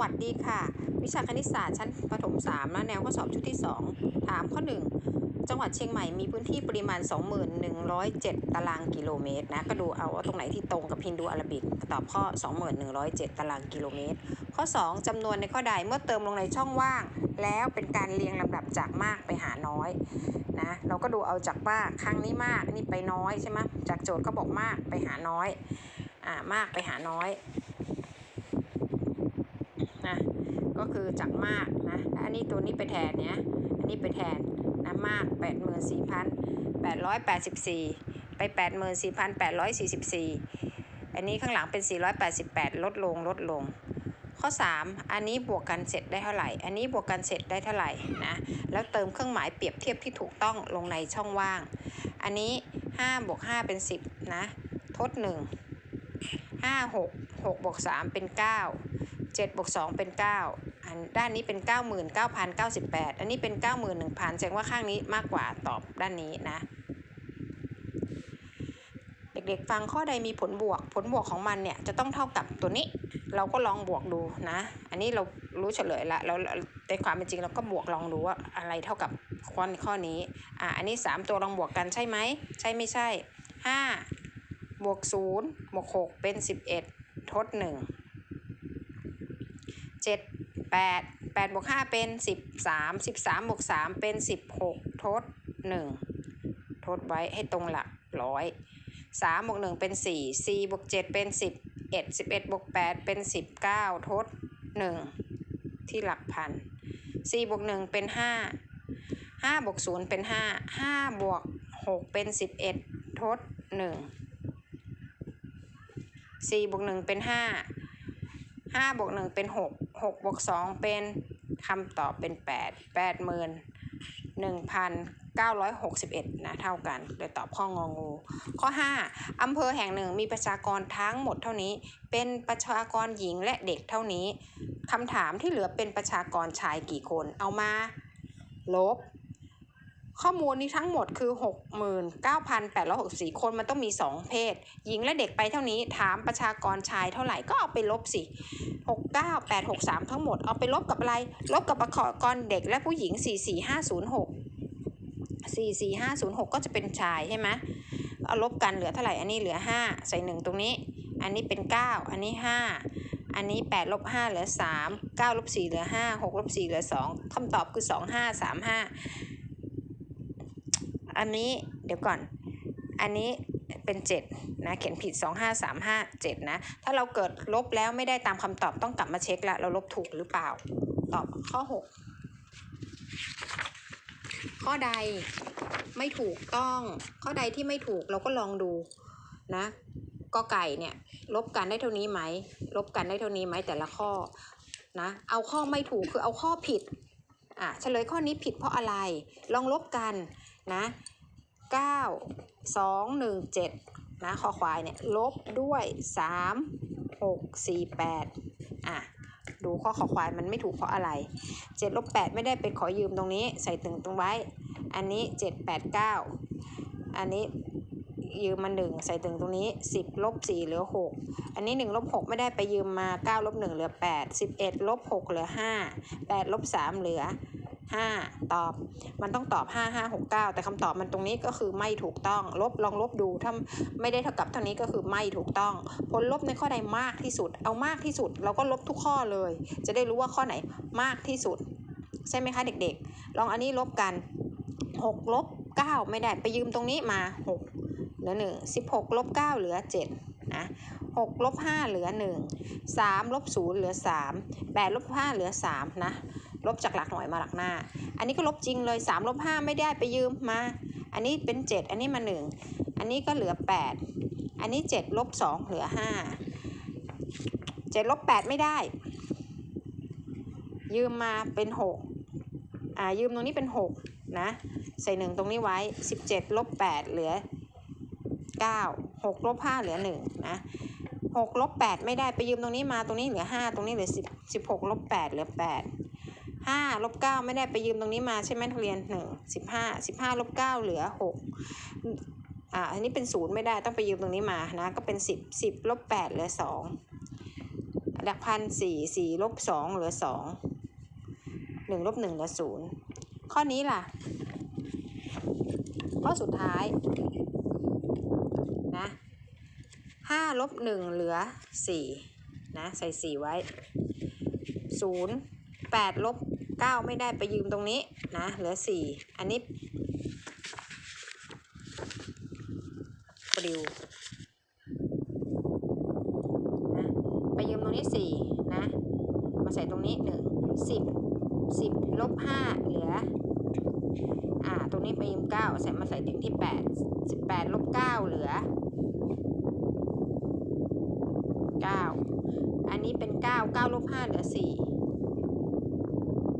สวัสดีค่ะ วิชาคณิตศาสตร์ชั้นประถม3นะแนวข้อสอบชุดที่ 2 ถามข้อ 1 จังหวัดเชียงใหม่มีพื้นที่ปริมาณ 2107 ตารางกิโลเมตรนะก็ดูเอาว่าตรงไหนที่ตรงกับฮินดูอาราบิกตอบข้อ 2107 ตารางกิโลเมตร ข้อ 2จำนวนในข้อใดเมื่อเติมลงในช่องว่าง แล้วเป็นการเรียงลำดับจากมากไปหาน้อยนะเราก็ดูเอาจากมาครั้งนี้มากนี่ไปน้อยใช่ไหมจากโจทย์ก็บอกมากไปหาน้อยอ่ามากไปหาน้อย นะ ก็คือจากมากนะแล้วอันนี้ตัวนี้ไปแทนเนี่ยอันนี้ไปแทนนะมาก 8 4 8 8 4 ไป 8 4 8 4 4 อันนี้ข้างหลังเป็น 488 ลดลงลดลง ข้อ 3 อันนี้บวกกันเสร็จได้เท่าไหร่ อันนี้บวกกันเสร็จได้เท่าไหร่นะแล้วเติมเครื่องหมายเปรียบเทียบที่ถูกต้องลงในช่องว่าง อันนี้5บวก5เป็น 10 นะ ทด 1 5 6 6บวก3เป็น 9 7บวก2เป็น 9 อันด้านนี้เป็น 99,098 อันนี้เป็น 91,000แสดงว่าข้างนี้มากกว่าตอบด้านนี้นะ เด็กๆฟังข้อใดมีผลบวก ผลบวกของมันเนี่ยจะต้องเท่ากับตัวนี้ เราก็ลองบวกดูนะ อันนี้เรารู้เฉลยละแล้วในความเป็นจริงเราก็บวกลองดูว่าอะไรเท่ากับข้อข้อนี้อะอันนี้ 3 ตัวลองบวกกันใช่ไหมใช่ไม่ใช่ 5 บวก 0 บวก 6 เป็น 11 ทด 1 เจ็ดแปดแปดบวกห้าเป็นสิบสามสิบสามบวกสามเป็นสิบหกทดหนึ่งทดไว้ให้ตรงหลักร้อยสามบวกหนึ่งเป็นสี่สี่บวกเจ็ดเป็นสิบเอ็ดสิบเอ็ดบวกแปดเป็นสิบเก้าทดหนึ่งที่หลักพันสี่บวกหนึ่งเป็นห้าห้าบวกศูนย์เป็นห้าห้าบวกหกเป็นสิบเอ็ดทดหนึ่งสี่บวกหนึ่งเป็นห้าห้าบวกหนึ่งเป็นหก หกบวกสองเป็นคำตอบเป็นแปดแปดหมื่นหนึ่งพันเก้าร้อยหกสิบเอ็ดนะเท่ากันเลยตอบข้ององู ข้อห้าอำเภอแห่งหนึ่งมีประชากรทั้งหมดเท่านี้ เป็นประชากรหญิงและเด็กเท่านี้คำถามที่เหลือเป็นประชากรชายกี่คนเอามาลบ ข้อมูลนี้ทั้งหมดคือ 69,864 คนมันต้องมี 2 เพศ หญิงและเด็กไปเท่านี้ถามประชากรชายเท่าไหร่ก็เอาไปลบสิ 69863 ทั้งหมดเอาไปลบกับอะไร ลบกับประชากรเด็กและผู้หญิง 44506 44506 ก็จะเป็นชายใช่ไหมเอาลบกันเหลือเท่าไหร่ อันนี้เหลือ 5 ใส่ 1 ตรงนี้ อันนี้เป็น 9 อันนี้ 5อันนี้8ลบ5เหลือ 3 9ลบ4เหลือ 5 6ลบ4เหลือ 2คำตอบคือ 2535 อันนี้เดี๋ยวก่อน อันนี้เป็น7นะเขียนผิด 2 5 3 5 7 นะ ถ้าเราเกิดลบแล้วไม่ได้ตามคำตอบต้องกลับมาเช็คละเราลบถูกหรือเปล่า ตอบข้อ 6 ข้อใดไม่ถูกต้อง ข้อใดที่ไม่ถูกเราก็ลองดูนะกอไก่เนี่ยลบกันได้เท่านี้ไหมลบกันได้เท่านี้ไหมแต่ละข้อนะเอาข้อไม่ถูกคือเอาข้อผิดอะเฉลยข้อนี้ผิดเพราะอะไรลองลบกันนะ 9 2 1 7นะคอควายเนี่ยลบด้วย 3 6 4 8อะดูข้อขอควายมันไม่ถูกเพราะอะไร 7 ลบ 8 ไม่ได้ไปขอยืมตรงนี้ใส่ตึงตรงไว้ อันนี้ 7 8 9 อันนี้ยืมมา1ใส่ตึงตรงนี้ 10 ลบ 4 เหลือ 6 อันนี้ 1 ลบ 6 ไม่ได้ไปยืมมา 9 ลบ 1 เหลือ 8 11 ลบ 6 เหลือ 5 8 ลบ 3 เหลือ 5 ตอบ มันต้องตอบ 5 5 6 9 แต่คำตอบมันตรงนี้ก็คือไม่ถูกต้อง ลบลองลบดูถ้าไม่ได้เท่ากับเท่านี้ก็คือไม่ถูกต้อง ผลลบในข้อใดมากที่สุด เอามากที่สุด เราก็ลบทุกข้อเลย จะได้รู้ว่าข้อไหนมากที่สุด ใช่ไหมคะเด็กๆ ลองอันนี้ลบกัน 6 ลบ 9 ไม่ได้ไปยืมตรงนี้มา 6 เหลือ 1 16 ลบ 9 เหลือ 7 นะ6ลบ5เหลือ 1 3ลบ0เหลือ 3 8ลบ5เหลือ 3 นะ ลบจากหลักหน่วยมาหลักหน้า อันนี้ก็ลบจริงเลย3ลบ5ไม่ได้ไปยืมมา อันนี้เป็น 7 อันนี้มา 1 อันนี้ก็เหลือ 8 อันนี้7ลบ2เหลือ 5 7ลบ8ไม่ได้ ยืมมาเป็น6อ่ายืมตรงนี้เป็น 6 นะ ใส่ 1 ตรงนี้ไว้ 17ลบ8เหลือ 9 6ลบ5เหลือ 1 นะ6ลบ8ไม่ได้ไปยืมตรงนี้มาตรงนี้เหลือ 5 ตรงนี้เหลือ10 16ลบ8เหลือ 8 ห้าลบเก้าไม่ได้ไปยืมตรงนี้มาใช่ไหมทุเรียนหนึ่งสิบห้าสิบห้าลบเก้าเหลือหกอ่า อันนี้เป็นศูนย์ไม่ได้ต้องไปยืมตรงนี้มานะ ก็เป็นสิบสิบลบแปดเหลือสองหลักพันสี่สี่ลบสองเหลือสองหนึ่งลบหนึ่งเหลือศูนย์ข้อนี้ล่ะ ข้อสุดท้ายนะห้าลบหนึ่งเหลือสี่นะ ใส่สี่ไว้ศูนย์แปดลบ เก้าไม่ได้ไปยืมตรงนี้นะเหลือสี่อันนี้ปลิวนะไปยืมตรงนี้สี่นะมาใส่ตรงนี้หนึ่งสิบสิบลบห้าเหลืออ่าตรงนี้ไปยืมเก้าใส่มาใส่ติ่งที่แปดสิบแปดลบเก้าเหลือเก้าอันนี้เป็นเก้าเก้าลบห้าเหลือสี่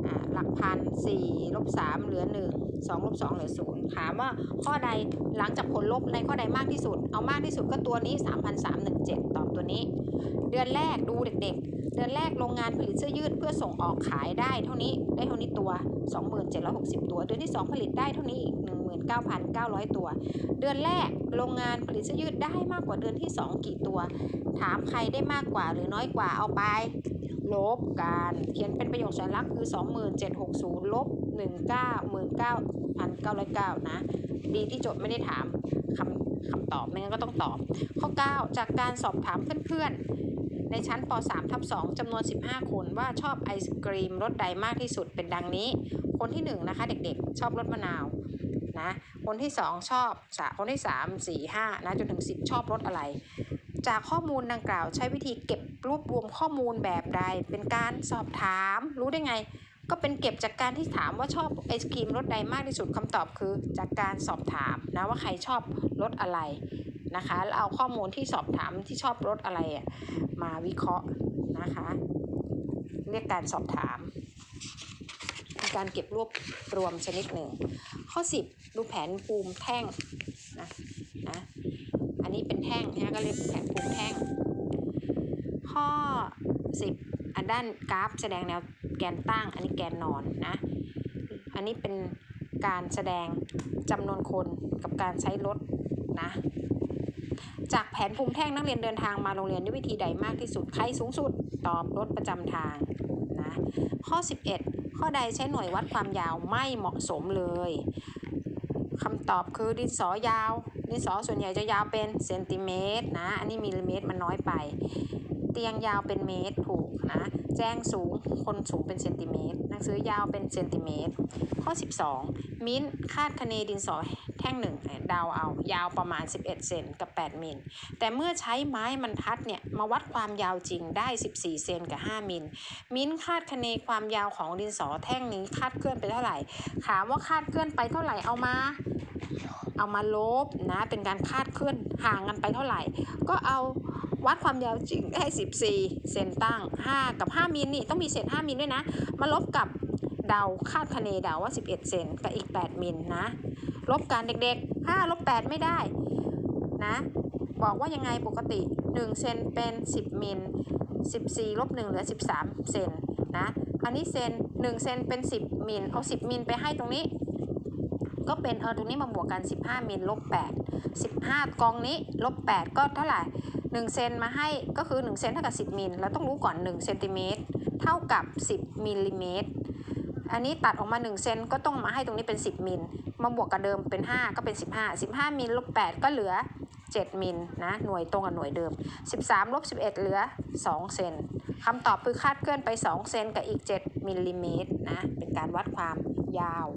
อ่า หลักพันสี่ ลบสามเหลือหนึ่งสองลบสองเหลือศูนย์ถามว่าข้อใดหลังจากผลลบในข้อใดมากที่สุด เอามากที่สุดก็ตัวนี้สามพันสามหนึ่งเจ็ดตอบตัวนี้ เดือนแรกดูเด็ก ๆ เดือนแรกโรงงานผลิตเสื้อยืดเพื่อส่งออกขายได้เท่านี้ได้เท่านี้ตัว 2760 ตัว เดือนที่ 2 ผลิตได้เท่านี้อีก 19,900 ตัว เดือนแรกโรงงานผลิตเสื้อยืดได้มากกว่าเดือนที่ 2 กี่ตัว ถามใครได้มากกว่าหรือน้อยกว่าเอาไป ลบกันเขียนเป็นประโยคสัญลักษณ์คือ 2760 ลบ 19,909นะ ดีที่โจทย์ไม่ได้ถามคำคำตอบไม่งั้นก็ต้องตอบ ข้อ 9 จากการสอบถามเพื่อนๆ ในชั้นป .3 ทับ2จำนวน 15 คนว่าชอบไอศกรีมรสใดมากที่สุดเป็นดังนี้ คนที่1นะคะเด็กๆ ชอบรสมะนาวนะคนที่ 2 ชอบสคนที่ 3 4 5นะจนถึง 10 ชอบรสอะไร จากข้อมูลดังกล่าวใช้วิธีเก็บรวบรวมข้อมูลแบบใด เป็นการสอบถามรู้ได้ไง ก็เป็นเก็บจากการที่ถามว่าชอบไอศกรีมรสใดมากที่สุดคำตอบคือ จากการสอบถามนะว่าใครชอบรสอะไรนะคะแล้วเอาข้อมูลที่สอบถามที่ชอบรสอะไรมาวิเคราะห์นะคะ เรียกการสอบถามเป็นการเก็บรวบรวมชนิดหนึ่ง ข้อ 10 ดูแผนภูมิแท่งนะนะอันนี้เป็นแท่งนะก็เรียกแผนภูมิแท่ง ข้อ 10 อันด้านกราฟแสดงแนวแกนตั้ง อันนี้แกนนอนนะ อันนี้เป็นการแสดงจำนวนคนกับการใช้รถนะ จากแผนภูมิแท่งนักเรียนเดินทางมาโรงเรียนด้วยวิธีใดมากที่สุด ใครสูงสุด ตอบรถประจำทางนะ ข้อ 11 ข้อใดใช้หน่วยวัดความยาวไม่เหมาะสมเลยคำตอบคือดินสอยาวดินสอส่วนใหญ่จะยาวเป็นเซนติเมตรนะ อันนี้มิลลิเมตรมันน้อยไป เตียงยาวเป็นเมตรถูกนะ แจ้งสูงคนสูงเป็นเซนติเมตรหนังสือยาวเป็นเซนติเมตร ข้อ 12 มิ้นคาดคะเนดินสอแท่งหนึ่งเดาวเอา ยาวประมาณ 11 เซนกับ 8 มิล แต่เมื่อใช้ไม้บรรทัดเนี่ยมาวัดความยาวจริงได้ 14 เซนกับ 5 มิล มิ้นคาดคะเนความยาวของดินสอแท่งนี้คาดเคลื่อนไปเท่าไหร่ ถามว่าคาดเคลื่อนไปเท่าไหร่เอามาเอามาลบนะเป็นการคาดเคลื่อนห่างกันไปเท่าไหร่ ก็เอา วัดความยาวจริงได้14 เซนตั้ง 5 กับ 5มิลนี่ต้องมีเศษ5มิลด้วยนะ มาลบกับเดาคาดคะเนเดาว่า 11 เซนกับอีก 8 มิลนะ ลบกันเด็กๆ 5 ลบ 8 ไม่ได้นะ บอกว่ายังไงปกติ 1 เซนเป็น 10 มิล 14 ลบ 1 เหลือ 13 เซนนะ อันนี้เซน 1 เซนเป็น 10 มิล เอา 10 มิลไปให้ตรงนี้ ก็เป็นเออตรงนี้มาบวกกัน 15 มิลลบ 8 15 กองนี้ลบ 8 ก็เท่าไหร่ 1เซนมาให้ก็คือ1เซนเท่ากับ10มิลแล้วต้องรู้ก่อน1เซนติเมตรเท่ากับ 10มิลลิเมตรอันนี้ตัดออกมา1เซนก็ต้องมาให้ตรงนี้เป็น 10มิลมาบวกกับเดิมเป็น 5 ก็เป็น 15 15มิลลบ8ก็เหลือ 7มิลนะหน่วยตรงกับหน่วยเดิม 13ลบ11 เหลือ 2 เซนคำตอบคือคาดเคลื่อนไป 2 เซนกับอีก 7มิลลิเมตรนะเป็นการวัดความยาว